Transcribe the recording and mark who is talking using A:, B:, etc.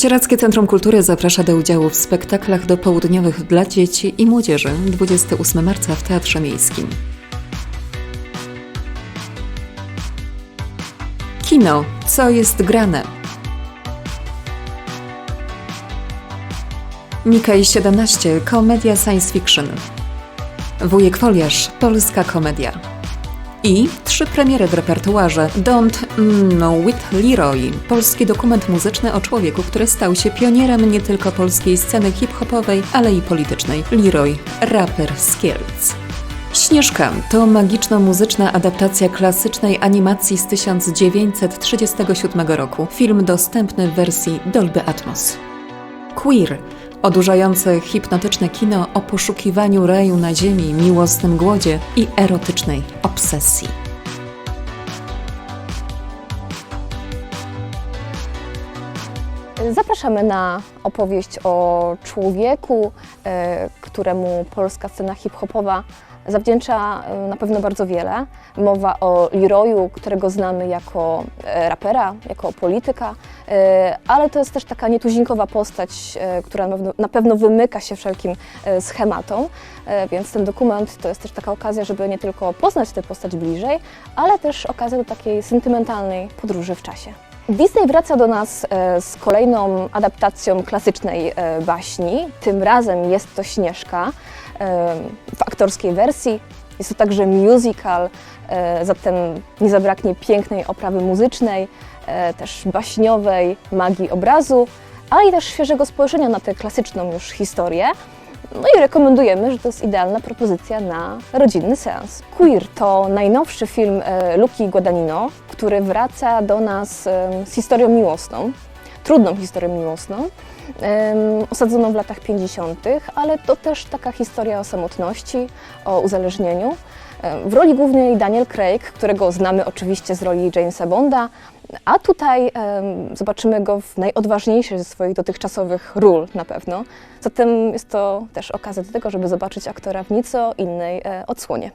A: Sieradzkie Centrum Kultury zaprasza do udziału w spektaklach dopołudniowych dla dzieci i młodzieży 28 marca w Teatrze Miejskim. Kino. Co jest grane? Mickey 17. Komedia science fiction. Wujek Foliarz. Polska komedia. I trzy premiery w repertuarze. Don't No with Leroy. Polski dokument muzyczny o człowieku, który stał się pionierem nie tylko polskiej sceny hip-hopowej, ale i politycznej. Leroy, raper z Kielc. Śnieżka to magiczno-muzyczna adaptacja klasycznej animacji z 1937 roku. Film dostępny w wersji Dolby Atmos. Queer odurzające hipnotyczne kino o poszukiwaniu raju na ziemi, miłosnym głodzie i erotycznej obsesji.
B: Zapraszamy na opowieść o człowieku, e, któremu polska scena hip-hopowa zawdzięcza e, na pewno bardzo wiele. Mowa o Leroyu, którego znamy jako e, rapera, jako polityka, ale to jest też taka nietuzinkowa postać, e, która na pewno, wymyka się wszelkim e, schematom, E, więc ten dokument to jest też taka okazja, żeby nie tylko poznać tę postać bliżej, ale też okazja do takiej sentymentalnej podróży w czasie. Disney wraca do nas e, z kolejną adaptacją klasycznej e, baśni. Tym razem jest to Śnieżka e, w aktorskiej wersji. Jest to także musical, e, zatem nie zabraknie pięknej oprawy muzycznej, e, też baśniowej magii obrazu, ale i też świeżego spojrzenia na tę klasyczną już historię. No i rekomendujemy, że to jest idealna propozycja na rodzinny seans. Queer to najnowszy film e, Luki Guadagnino, który wraca do nas z historią miłosną, trudną historią miłosną, osadzoną w latach 50., ale to też taka historia o samotności, o uzależnieniu. W roli głównej Daniel Craig, którego znamy oczywiście z roli Jamesa Bonda, a tutaj zobaczymy go w najodważniejszej ze swoich dotychczasowych ról na pewno. Zatem jest to też okazja do tego, żeby zobaczyć aktora w nieco innej e, odsłonie.